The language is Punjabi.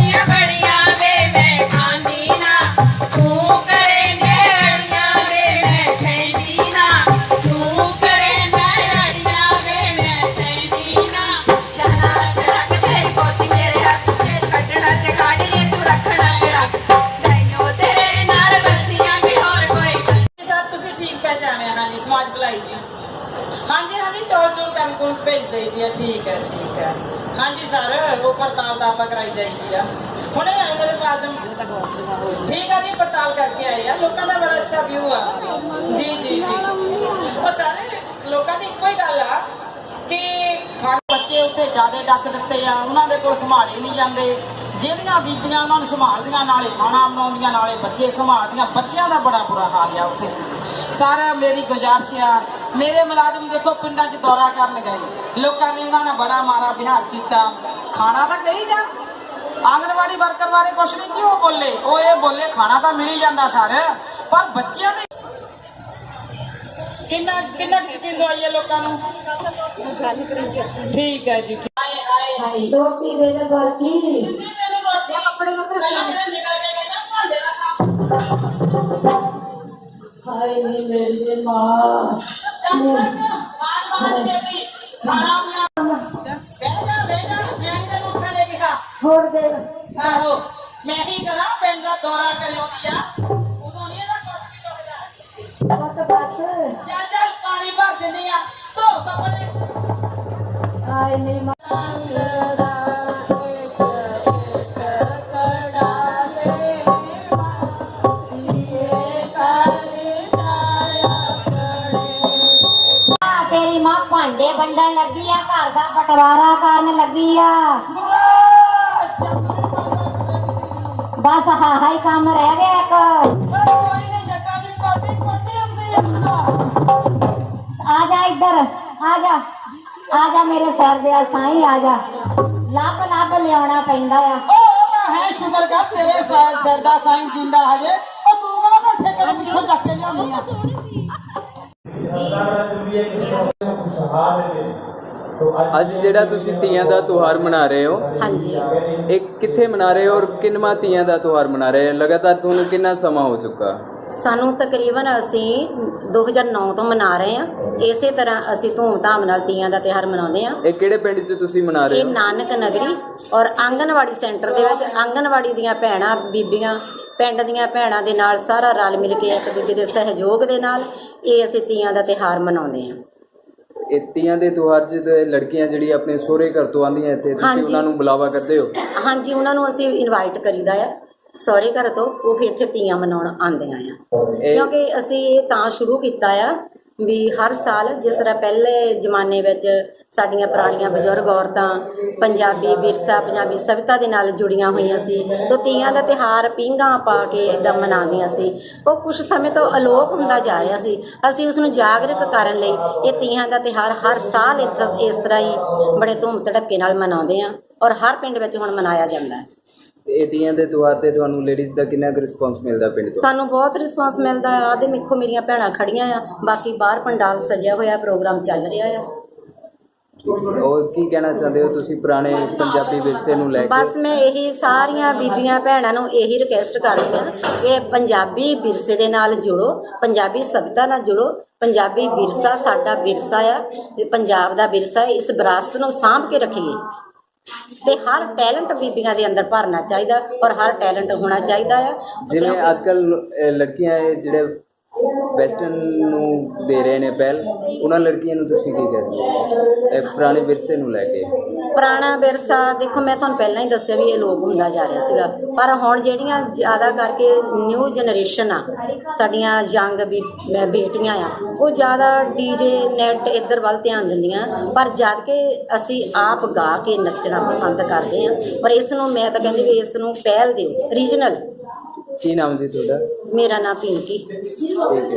ਦੀਆਂ ਭੇਜ ਦੇਈਦੀ ਆ ਠੀਕ ਹੈ ਠੀਕ ਹੈ ਹਾਂਜੀ ਸਰ ਉਹ ਪੜਤਾਲ ਤਾਂ ਆਪਾਂ ਕਰਾਈ ਜਾਈਦੀ ਆ। ਹੁਣੇ ਆਏ ਮੇਰੇ ਮੁਲਾਜ਼ਮ ਠੀਕ ਆ ਜੀ ਪੜਤਾਲ ਕਰਕੇ ਆਏ ਆ। ਲੋਕਾਂ ਦਾ ਬੜਾ ਅੱਛਾ ਵਿਊ ਆ। ਜੀ ਜੀ ਜੀ। ਉਹ ਸਾਰੇ ਲੋਕਾਂ ਦੀ ਇੱਕੋ ਹੀ ਗੱਲ ਆ ਕਿ ਬੱਚੇ ਉੱਥੇ ਜਿਆਦੇ ਡੱਕ ਦਿੱਤੇ ਆ ਉਹਨਾਂ ਦੇ ਕੋਲ ਸੰਭਾਲੇ ਨਹੀਂ ਜਾਂਦੇ। ਜਿਹੜੀਆਂ ਬੀਬੀਆਂ ਉਹਨਾਂ ਨੂੰ ਸੰਭਾਲਦੀਆਂ ਨਾਲੇ ਖਾਣਾ ਬਣਾਉਂਦੀਆਂ ਨਾਲੇ ਬੱਚੇ ਸੰਭਾਲਦੀਆਂ ਬੱਚਿਆਂ ਦਾ ਬੜਾ ਬੁਰਾ ਹਾਲ ਆ ਉੱਥੇ। ਸਾਰਾ ਮੇਰੀ ਗੁਜ਼ਾਰਿਸ਼ ਆ ਮੇਰੇ ਮੁਲਾਜ਼ਮ ਦੇਖੋ ਪਿੰਡਾਂ 'ਚ ਦੌਰਾ ਕਰਨ ਗਏ। ਲੋਕਾਂ ਨੇ ਉਹਨਾਂ ਨਾਲ ਬੜਾ ਮਾਰਾ ਵਿਹਾਰ ਕੀਤਾ। ਖਾਣਾ ਤਾਂ ਕਹੀ ਜਾ। ਆਂਗਨਵਾੜੀ ਵਰਕਰ ਬਾਰੇ ਕੁਛ ਨਹੀਂ ਜੀ ਉਹ ਬੋਲੇ। ਉਹ ਇਹ ਬੋਲੇ ਖਾਣਾ ਤਾਂ ਮਿਲ ਹੀ ਜਾਂਦਾ ਸਰ ਪਰ ਬੱਚਿਆਂ ਨੇ ਕਿੰਨਾ ਕਿੰਨਾ ਕੁ ਯਕੀਨ ਦਵਾਈਏ ਲੋਕਾਂ ਨੂੰ? ਠੀਕ ਹੈ ਜੀ। ਰੋਟੀ ਦੇ ਦੇ ਬਾਕੀ ਕਿੰਨੇ ਰੋਟੀ ਆਪਣੇ ਮੇਰੇ ਨਿਕਲ ਕੇ ਭਾਂਡੇ ਦਾ ਸਾਫ਼ ਹਾਏ ਨੀ ਮੇਰੀ ਮਾਂ। ਖਾਣਾ ਪੀਣਾ ਬਹਿ ਜਾ ਬਹਿ ਜਾ ਮੈਂ ਨਹੀਂ ਤੈਨੂੰ ਉੱਠਣ ਦੇ ਕਿਹਾ ਹੋਰ ਦੇ ਆਹੋ ਮੈਂ ਹੀ ਕਰਾਂ ਪਿੰਡ ਦਾ ਦੌਰਾ ਕਰਿਆਉਂਦੀ ਆ ਉਦੋਂ ਨਹੀਂ ਇਹਦਾ ਕੁਛ ਵੀ ਟੁੱਟਦਾ ਮਤ ਬਸ ਚੱਲ ਚੱਲ ਪਾਣੀ ਭਰ ਦਿੰਦੀ ਆ ਧੋ ਕੱਪੜੇ ਹਾਏ ਨੀ ਤੇਰੀ ਮਾਂ ਭਾਂਡੇ ਵੰਡਣ ਲੱਗੀ ਆ, ਘਰ ਦਾ ਬਟਵਾਰਾ ਕਰਨ ਲੱਗੀ ਆ। ਬਸ ਹਾਂ ਹਾਈ ਕੰਮ ਰਹਿ ਗਿਆ ਇੱਕ। ਆ ਜਾ ਇੱਧਰ, ਆ ਜਾ ਆ ਜਾ ਮੇਰੇ ਸਰ ਦੇ ਸਾਈ ਆ ਜਾ। ਲੱਭ ਲੱਭ ਲਿਆਉਣਾ ਪੈਂਦਾ ਆ। ਹੈ ਸ਼ੁਕਰ ਕਰ ਤੇਰੇ ਸਾਲ ਸਰਦਾ ਸਾਈਂ ਜਿੰਦਾ ਹਜੇ। ਉਹ ਤੂੰ ਕਿਹੜਾ ਮੈਂ ਠੇਕੇ ਪਿੱਛੋਂ ਚੱਕ ਕੇ ਲਿਆਉਣੀ ਆ? ਅੱਜ ਜਿਹੜਾ ਤੁਸੀਂ ਤੀਆਂ ਦਾ ਤਿਉਹਾਰ ਮਨਾ ਰਹੇ ਹੋ ਹਾਂਜੀ। ਇਹ ਕਿੱਥੇ ਮਨਾ ਰਹੇ ਹੋ ਔਰ ਕਿੰਨਵਾਂ ਤੀਆਂ ਦਾ ਤਿਉਹਾਰ ਮਨਾ ਰਹੇ ਹੋ? ਲਗਾਤਾਰ ਤੁਹਾਨੂੰ ਕਿੰਨਾ ਸਮਾਂ ਹੋ ਚੁੱਕਾ? ਸਾਨੂੰ ਤਕਰੀਬਨ ਅਸੀਂ 2009 ਤੋਂ ਮਨਾ ਰਹੇ ਹਾਂ। ਇਸੇ ਤਰ੍ਹਾਂ ਅਸੀਂ ਧੂਮਧਾਮ ਨਾਲ ਤੀਆਂ ਦਾ ਤਿਉਹਾਰ ਮਨਾਉਂਦੇ ਹਾਂ। ਇਹ ਕਿਹੜੇ ਪਿੰਡ 'ਚ ਤੁਸੀਂ ਮਨਾ ਰਹੇ ਇਹ ਹੋ? ਨਾਨਕ ਨਗਰੀ ਔਰ ਆਂਗਨਵਾੜੀ ਸੈਂਟਰ ਦੇ ਵਿੱਚ ਆਂਗਨਵਾੜੀ ਦੀਆਂ ਭੈਣਾਂ ਬੀਬੀਆਂ ਪਿੰਡ ਦੀਆਂ ਭੈਣਾਂ ਦੇ ਨਾਲ ਸਾਰਾ ਰਲ ਮਿਲ ਕੇ ਇੱਕ ਦੂਜੇ ਦੇ ਸਹਿਯੋਗ ਦੇ ਨਾਲ ਇਹ ਅਸੀਂ ਤੀਆਂ ਦਾ ਤਿਉਹਾਰ ਮਨਾਉਂਦੇ ਹਾਂ। ਇਹ ਤੀਆਂ ਦੇ ਤਿਉਹਾਰ 'ਚ ਤੇ ਲੜਕੀਆਂ ਜਿਹੜੀ ਆਪਣੇ ਸਹੁਰੇ ਘਰ ਤੋਂ ਆਉਂਦੀਆਂ ਇੱਥੇ ਤੁਸੀਂ ਹਾਂਜੀ। ਉਹਨਾਂ ਨੂੰ ਬੁਲਾਵਾ ਕਰਦੇ ਹੋ? ਹਾਂਜੀ ਉਹਨਾਂ ਨੂੰ ਅਸੀਂ ਇਨਵਾਈਟ ਕਰੀਦਾ ਆ। ਸਹੁਰੇ ਘਰ ਤੋਂ ਉਹ ਫਿਰ ਇੱਥੇ ਤੀਆਂ ਮਨਾਉਣ ਆਉਂਦੀਆਂ ਆ। ਇਹ ਕਿਉਂਕਿ ਅਸੀਂ ਇਹ ਤਾਂ ਸ਼ੁਰੂ ਕੀਤਾ ਆ ਵੀ ਹਰ ਸਾਲ ਜਿਸ ਤਰ੍ਹਾਂ ਪਹਿਲੇ ਜ਼ਮਾਨੇ ਵਿੱਚ ਸਾਡੀਆਂ ਪੁਰਾਣੀਆਂ ਬਜ਼ੁਰਗ ਔਰਤਾਂ ਪੰਜਾਬੀ, ਵਿਰਸਾ, ਪੰਜਾਬੀ ਸਭਿਤਾ ਦੇ ਨਾਲ ਜੁੜੀਆਂ ਹੋਈਆਂ ਸੀ, ਤੋਂ ਤੀਆਂ ਦਾ ਤਿਹਾਰ ਪੀਂਘਾਂ ਪਾ ਕੇ ਇਦਾਂ ਮਨਾਉਂਦੀਆਂ ਸੀ। ਉਹ ਕੁਝ ਸਮੇਂ ਤੋਂ ਅਲੋਪ ਹੁੰਦਾ ਜਾ ਰਿਹਾ ਸੀ। ਅਸੀਂ ਉਸ ਨੂੰ ਜਾਗਰੂਕ ਕਰਨ ਲਈ ਇਹ ਤੀਆਂ ਦਾ ਤਿਹਾਰ ਹਰ ਸਾਲ ਏਦਾਂ- ਇਸ ਤਰ੍ਹਾਂ ਹੀ ਬੜੇ ਧੂਮ ਧੜੱਕੇ ਨਾਲ ਮਨਾਉਂਦੇ ਆ ਔਰ ਹਰ ਪਿੰਡ ਵਿੱਚ ਹੁਣ ਮਨਾਇਆ ਜਾਂਦਾ ਹੈ। ਇਹ ਤੀਆਂ ਦੇ ਤਿਉਹਾਰ ਤੇ ਤੁਹਾਨੂੰ ਲੇਡੀਜ਼ ਦਾ ਕਿੰਨਾ ਕੁ ਰਿਸਪੌਂਸ ਮਿਲਦਾ ਪਿੰਡ ਤੋਂ? ਸਾਨੂੰ ਬਹੁਤ ਰਿਸਪਾਂਸ ਮਿਲਦਾ ਆ। ਆਹ ਦੇਖੋ ਮੇਰੀਆਂ ਭੈਣਾਂ ਖੜੀਆਂ ਆ। ਬਾਕੀ ਬਾਹਰ ਪੰਡਾਲ ਸਜਿਆ ਹੋਇਆ ਪ੍ਰੋਗਰਾਮ ਚੱਲ ਰਿਹਾ ਆ। ਔਰ ਕੀ ਕਹਿਣਾ ਚਾਹੁੰਦੇ ਹੋ ਤੁਸੀਂ ਪੁਰਾਣੇ ਪੰਜਾਬੀ ਵਿਰਸੇ ਨੂੰ ਲੈ ਕੇ? ਬਸ ਮੈਂ ਇਹੀ ਸਾਰੀਆਂ ਬੀਬੀਆਂ ਭੈਣਾਂ ਨੂੰ ਇਹੀ ਰਿਕਵੈਸਟ ਕਰਦੀ ਹਾਂ ਕਿ ਪੰਜਾਬੀ ਵਿਰਸੇ ਦੇ ਨਾਲ ਜੁੜੋ ਪੰਜਾਬੀ ਸਭਿਅਤਾ ਨਾਲ ਜੁੜੋ। ਪੰਜਾਬੀ ਵਿਰਸਾ ਸਾਡਾ ਵਿਰਸਾ ਆ ਤੇ ਪੰਜਾਬ ਦਾ ਵਿਰਸਾ ਹੈ ਇਸ ਵਿਰਾਸਤ ਨੂੰ ਸਾਂਭ ਕੇ ਰੱਖੀਏ। ਤੇ ਹਰ ਟੈਲੈਂਟ ਬੀਬੀਆਂ ਦੇ ਅੰਦਰ ਭਰਨਾ ਚਾਹੀਦਾ ਔਰ ਹਰ ਟੈਲੈਂਟ ਹੋਣਾ ਚਾਹੀਦਾ ਆ। ਜਿਵੇਂ ਅੱਜ ਕੱਲ ਲੜਕੀਆਂ ਇਹ ਜਿਹੜੇ ਵੈਸਟਰਨ ਨੂੰ ਦੇ ਰਹੇ ਨੇ ਪਹਿਲ। ਉਹਨਾਂ ਲੜਕੀਆਂ ਨੂੰ ਤੁਸੀਂ ਕੀ ਕਹਿੰਦੇ ਹੋ? ਇਹ ਪੁਰਾਣੇ ਵਿਰਸੇ ਨੂੰ ਲੈ ਕੇ। ਪੁਰਾਣਾ ਵਿਰਸਾ, ਦੇਖੋ, ਮੈਂ ਤੁਹਾਨੂੰ ਪਹਿਲਾਂ ਹੀ ਦੱਸਿਆ ਵੀ ਇਹ ਲੋਕ ਹੁੰਦਾ ਜਾ ਰਿਹਾ ਸੀਗਾ। ਪਰ ਹੁਣ ਜਿਹੜੀਆਂ ਜ਼ਿਆਦਾ ਕਰਕੇ ਨਿਊ ਜਨਰੇਸ਼ਨ ਆ, ਸਾਡੀਆਂ ਯੰਗ ਬੇਟੀਆਂ ਆ, ਉਹ ਜ਼ਿਆਦਾ ਡੀਜੇ ਨੈਟ ਇੱਧਰ ਵੱਲ ਧਿਆਨ ਦਿੰਦੀਆਂ। ਪਰ ਜਦ ਕਿ ਅਸੀਂ ਆਪ ਗਾ ਕੇ ਨੱਚਣਾ ਪਸੰਦ ਕਰਦੇ ਆ, ਪਰ ਇਸ ਨੂੰ ਮੈਂ ਤਾਂ ਕਹਿੰਦੀ ਵੀ ਇਸ ਨੂੰ ਪਹਿਲ ਦਿਓ। ਰੀਜਨਲ ਕੀ ਨਾਮ ਜੀ ਤੁਹਾਡਾ? ਮੇਰਾ ਨਾਮ ਪਿੰਕੀ। ਠੀਕ ਹੈ।